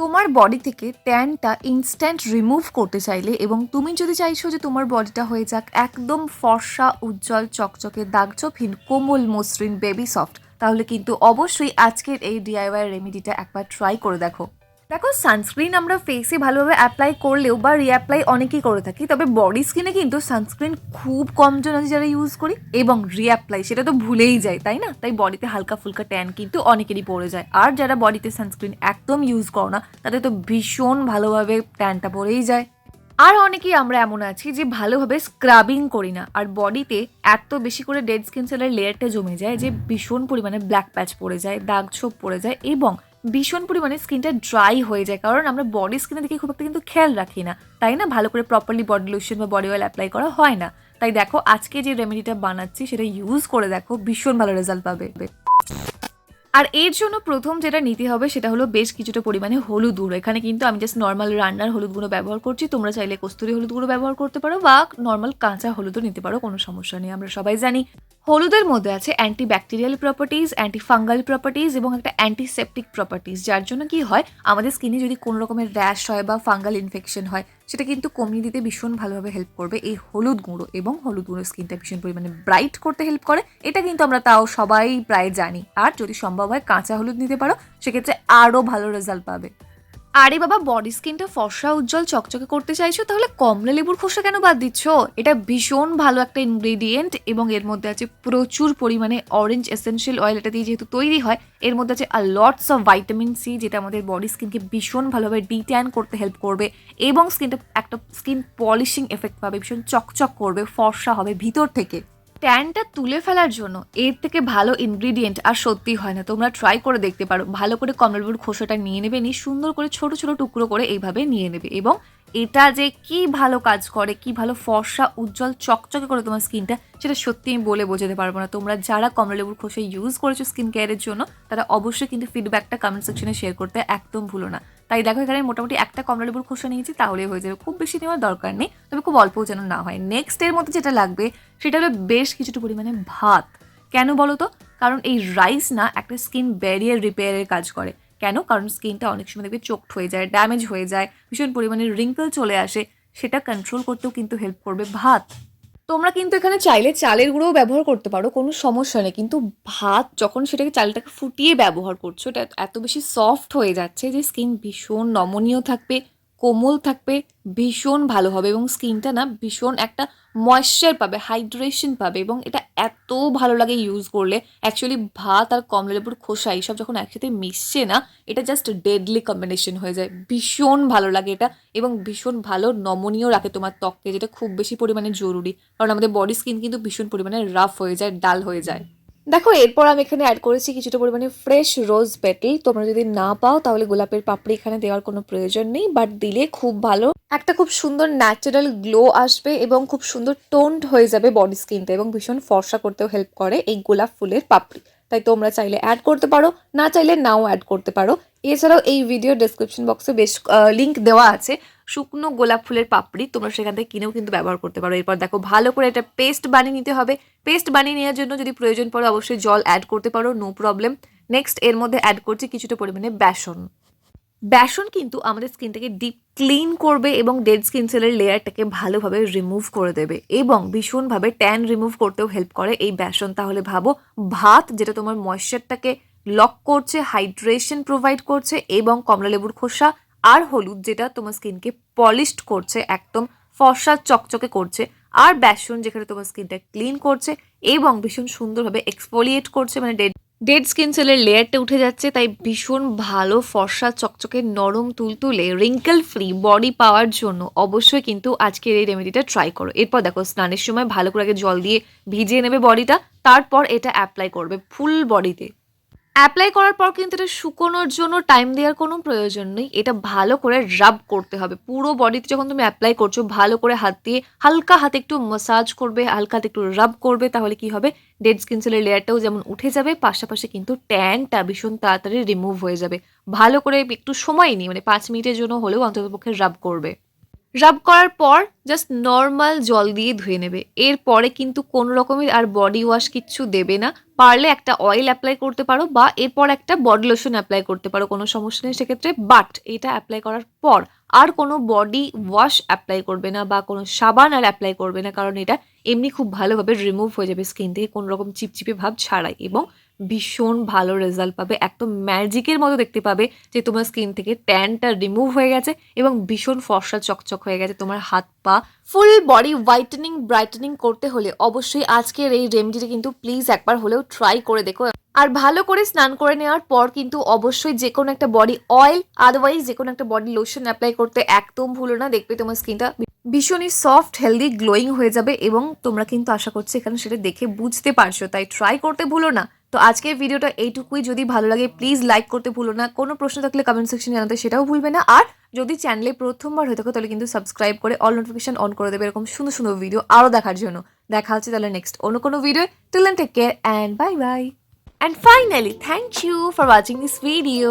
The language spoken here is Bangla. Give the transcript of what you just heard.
তোমার বডি থেকে ট্যানটা ইনস্ট্যান্ট রিমুভ করতে চাইলে এবং তুমি যদি চাইছো যে তোমার বডিটা হয়ে যাক একদম ফর্সা, উজ্জ্বল, চকচকে দাগচপহীন কোমল, মসৃণ বেবি সফট তাহলে কিন্তু অবশ্যই আজকের এই ডিআইওয়াই রেমেডিটা একবার ট্রাই করে দেখো। দেখো সানস্ক্রিন আমরা ফেসে ভালোভাবে অ্যাপ্লাই করলেও বা রিঅ্যাপ্লাই অনেকেই করে থাকি, তবে বডি স্কিনে কিন্তু সানস্ক্রিন খুব কমজন আছে যারা ইউজ করি এবং রিঅ্যাপ্লাই সেটা তো ভুলেই যায়, তাই না? তাই বডিতে হালকা ফুলকা ট্যান কিন্তু অনেকেরই পড়ে যায়। আর যারা বডিতে সানস্ক্রিন একদম ইউজ করো না, তাদের তো ভীষণ ভালোভাবে ট্যানটা পড়েই যায়। আর অনেকেই আমরা এমন আছি যে ভালোভাবে স্ক্রাবিং করি না, আর বডিতে এত বেশি করে ডেড স্কিন সেলের লেয়ারটা জমে যায় যে ভীষণ পরিমাণে ব্ল্যাক প্যাচ পড়ে যায়, দাগ ছোপ পড়ে যায় এবং ভীষণ পরিমাণে স্কিনটা ড্রাই হয়ে যায়। কারণ আমরা বডি স্কিনের দিকে খুব একটা কিন্তু খেয়াল রাখি না। তাই না? ভালো করে প্রপারলি বডি লোশন বা বডি অয়েল অ্যাপ্লাই করা হয় না। তাই দেখো, আজকে যে রেমেডিটা বানাচ্ছি, সেটা ইউজ করে দেখো, ভীষণ ভালো রেজাল্ট পাবে। আর এর জন্য প্রথম যেটা নিতে হবে, সেটা হলো বেশ কিছুটা পরিমাণে হলুদ গুঁড়ো। এখানে কিন্তু আমি জাস্ট নর্মাল রান্নার হলুদ গুঁড়ো ব্যবহার করছি। তোমরা চাইলে কস্তুরি হলুদ গুঁড়ো ব্যবহার করতে পারো বা নর্মাল কাঁচা হলুদও নিতে পারো, কোনো সমস্যা নেই। আমরা সবাই জানি হলুদের মধ্যে আছে anti bacterial properties anti fungal properties এবং একটা অ্যান্টিসেপটিক প্রপার্টিজ যার জন্য কি হয়, আমাদের স্কিনে যদি কোনো রকমের র্যাশ হয় বা ফাঙ্গাল ইনফেকশন হয়, সেটা কিন্তু কমিয়ে দিতে ভীষণ ভালোভাবে হেল্প করবে এই হলুদ গুঁড়ো এবং হলুদ গুঁড়ো স্কিনটা ভীষণ পরিমাণে ব্রাইট করতে হেল্প করে। এটা কিন্তু আমরা তাও সবাই প্রায় জানি। আর যদি সম্ভব হয়, কাঁচা হলুদ নিতে পারো, সেক্ষেত্রে আরও ভালো রেজাল্ট পাবে। আরে বাবা বডি স্কিনটা ফর্সা, উজ্জ্বল, চকচকে করতে চাইছো? তাহলে কমলা লেবুর খোসা কেন বাদ দিচ্ছ? এটা ভীষণ ভালো একটা ইনগ্রেডিয়েন্ট এবং এর মধ্যে আছে প্রচুর পরিমাণে অরেঞ্জ এসেনশিয়াল অয়েল এটা দিয়ে যেহেতু তৈরি হয়, এর মধ্যে আছে আর লটস অফ ভাইটামিন সি যেটা আমাদের বডি স্কিনকে ভীষণ ভালোভাবে ডিট্যান করতে হেল্প করবে এবং স্কিনটা একটা স্কিন পলিশিং এফেক্ট পাবে, ভীষণ চকচক করবে, ফর্সা হবে ভিতর থেকে। ট্যানটা তুলে ফেলার জন্য এর থেকে ভালো ইনগ্রিডিয়েন্ট আর সত্যি হয় না। তোমরা ট্রাই করে দেখতে পারো। ভালো করে কমলালেবুর খোসাটা নিয়ে নেবে, নিয়ে সুন্দর করে ছোট ছোট টুকরো করে এইভাবে নিয়ে নেবে এবং এটা যে কি ভালো কাজ করে, কি ভালো ফর্সা, উজ্জ্বল, চকচকে করে তোমার স্কিনটা, সেটা সত্যি আমি বলে বোঝাতে পারব না। তোমরা যারা কমলালেবুর খোসা ইউজ করেছ স্কিন কেয়ারের জন্য, তারা অবশ্যই কিন্তু ফিডব্যাকটা কমেন্ট সেকশনে শেয়ার করতে একদম ভুলো না। তাই দেখো এখানে মোটামুটি একটা কমলালেবুর খোসা নিয়েছি তাহলে হয়ে যাবে। খুব বেশি নেওয়ার দরকার নেই, তবে খুব অল্পও যেন না হয়। নেক্সট এর মধ্যে যেটা লাগবে, সেটা হলো বেশ কিছুটা পরিমাণে ভাত। কেন বলো তো? কারণ এই রাইস না একটা স্কিন ব্যারিয়ার রিপেয়ারের কাজ করে। কেন? কারণ স্কিনটা অনেক সময় দেখবে চোখট হয়ে যায় ড্যামেজ হয়ে যায়, ভীষণ পরিমাণে রিঙ্কল চলে আসে, সেটা কন্ট্রোল করতেও কিন্তু হেল্প করবে ভাত। তোমরা কিন্তু এখানে চাইলে চালের গুঁড়োও ব্যবহার করতে পারো, কোনো সমস্যা নেই। কিন্তু ভাত যখন সেটাকে চালটাকে ফুটিয়ে ব্যবহার করছ, এটা এত বেশি সফট হয়ে যাচ্ছে যে স্কিন ভীষণ নমনীয় থাকবে। কোমল থাকবে, ভীষণ ভালো হবে এবং স্কিনটা না ভীষণ একটা ময়েশ্চার পাবে হাইড্রেশন পাবে এবং এটা এত ভালো লাগে ইউজ করলে। অ্যাকচুয়ালি ভাত আর কমলা লেবুর খোসা এইসব যখন একসাথে মিশছে না, এটা জাস্ট ডেডলি কম্বিনেশন হয়ে যায়। ভীষণ ভালো লাগে এটা এবং ভীষণ ভালো নমনীয় রাখে তোমার ত্বককে, যেটা খুব বেশি পরিমাণে জরুরি। কারণ আমাদের বডি স্কিন কিন্তু ভীষণ পরিমাণে রাফ হয়ে যায় ডাল হয়ে যায়। দেখো, এরপর আমি এখানে অ্যাড করেছি কিছুটা পরিমাণে ফ্রেশ রোজ পেটেল তোমরা যদি না পাও, তাহলে গোলাপের পাপড়ি এখানে দেওয়ার কোনো প্রয়োজন নেই বাট দিলে খুব ভালো। একটা খুব সুন্দর ন্যাচারাল গ্লো আসবে এবং খুব সুন্দর টোন্ড হয়ে যাবে বডি স্কিনটা এবং ভীষণ ফর্সা করতেও হেল্প করে এই গোলাপ ফুলের পাপড়ি। তাই তোমরা চাইলে অ্যাড করতে পারো, না চাইলে নাও অ্যাড করতে পারো। এছাড়াও এই ভিডিও ডেসক্রিপশন বক্সে বেশ লিঙ্ক দেওয়া আছে। শুকনো গোলাপ ফুলের পাপড়ি তোমরা সেখান থেকে কিনেও কিন্তু ব্যবহার করতে পারো। এরপর দেখো, ভালো করে এটা পেস্ট বানিয়ে নিতে হবে। পেস্ট বানিয়ে নেওয়ার জন্য যদি প্রয়োজন পড়ে অবশ্যই জল অ্যাড করতে পারো নো প্রবলেম নেক্সট এর মধ্যে অ্যাড করছি কিছুটা পরিমাণে বেসন। বেসন কিন্তু আমাদের স্কিনটাকে ডিপ ক্লিন করবে এবং ডেড স্কিন সেলের লেয়ারটাকে ভালোভাবে রিমুভ করে দেবে এবং ভীষণভাবে ট্যান রিমুভ করতেও হেল্প করে এই বেসন। তাহলে ভাবো, ভাত যেটা তোমার ময়েশ্চারটাকে লক করছে হাইড্রেশন প্রোভাইড করছে এবং কমলালেবুর খোসা আর হলুদ যেটা তোমার স্কিনকে পলিশড করছে, একদম ফর্সা চকচকে করছে, আর বেসন যেখানে তোমার স্কিনটা ক্লিন করছে এবং ভীষণ সুন্দরভাবে এক্সফোলিয়েট করছে মানে ডেড ডেড স্কিন সেলের লেয়ারটা উঠে যাচ্ছে, তাই ভীষণ ভালো ফর্সা চকচকে নরম তুলতুলে রিঙ্কেল ফ্রি বডি পাওয়ার জন্য অবশ্যই কিন্তু আজকের এই রেমেডিটা ট্রাই করো। এরপর দেখো, স্নানের সময় ভালো করে আগে জল দিয়ে ভিজিয়ে নেবে বডিটা তারপর এটা অ্যাপ্লাই করবে ফুল বডিতে অ্যাপ্লাই করার পর কিন্তু এটা শুকোনোর জন্য টাইম দেওয়ার কোনো প্রয়োজন নেই। এটা ভালো করে রাব করতে হবে। পুরো বডিতে যখন তুমি অ্যাপ্লাই করছ, ভালো করে হাত দিয়ে হালকা হাতে একটু মাসাজ করবে, হালকা হাতে একটু রাব করবে, তাহলে কি হবে? ডেড স্কিন সেলের লেয়ারটাও যেমন উঠে যাবে, পাশাপাশি কিন্তু ট্যানটা ভীষণ তাড়াতাড়ি রিমুভ হয়ে যাবে। ভালো করে একটু সময় নিয়ে মানে পাঁচ মিনিটের জন্য হলেও অন্ততপক্ষে রাব করবে। রাব করার পর জাস্ট নর্মাল জল দিয়ে ধুয়ে নেবে। এরপরে কিন্তু কোনো রকমের আর বডি ওয়াশ কিচ্ছু দেবে না। পারলে একটা অয়েল অ্যাপ্লাই করতে পারো বা এরপর একটা বডি লোশন অ্যাপ্লাই করতে পারো, কোনো সমস্যা নেই সেক্ষেত্রে। বাট এটা অ্যাপ্লাই করার পর আর কোনো বডি ওয়াশ অ্যাপ্লাই করবে না বা কোনো সাবান আর অ্যাপ্লাই করবে না, কারণ এটা এমনি খুব ভালোভাবে রিমুভ হয়ে যাবে স্কিন থেকে। কোনো রকম চিপচিপে ভাব ছাড়াই। এবং ভীষণ ভালো রেজাল্ট পাবে, একদম ম্যাজিকের মতো দেখতে পাবে যে তোমার স্কিন থেকে ট্যানটা রিমুভ হয়ে গেছে এবং ভীষণ ফর্সা চকচক হয়ে গেছে তোমার হাত পা। ফুল বডি হোয়াইটেনিং ব্রাইটেনিং করতে হলে অবশ্যই আজকের এই রেমেডিটা কিন্তু প্লিজ একবার হলেও ট্রাই করে দেখো। আর ভালো করে স্নান করে নেওয়ার পর কিন্তু অবশ্যই যে কোনো একটা বডি অয়েল আদারওয়াইজ যে কোনো একটা বডি লোশন অ্যাপ্লাই করতে একদম ভুলো না, দেখবে তোমার স্কিনটা ভীষণই সফট হেলদি গ্লোয়িং হয়ে যাবে এবং তোমরা কিন্তু আশা করছি এখানে সেটা দেখে বুঝতে পারছ, তাই ট্রাই করতে ভুলো না। তো আজকের ভিডিওটা এইটুকুই। যদি ভালো লাগে প্লিজ লাইক করতে ভুলো না। কোনো প্রশ্ন থাকলে কমেন্ট সেকশনে জানাতে সেটাও ভুলবে না। আর যদি চ্যানেলে প্রথমবার হয়ে থাকো, তাহলে কিন্তু সাবস্ক্রাইব করে অল নোটিফিকেশন অন করে দেবে এরকম সুন্দর সুন্দর ভিডিও আরও দেখার জন্য। দেখা হচ্ছে তাহলে নেক্সট অন্য কোনো video till take care and bye bye and finally thank you for watching this video.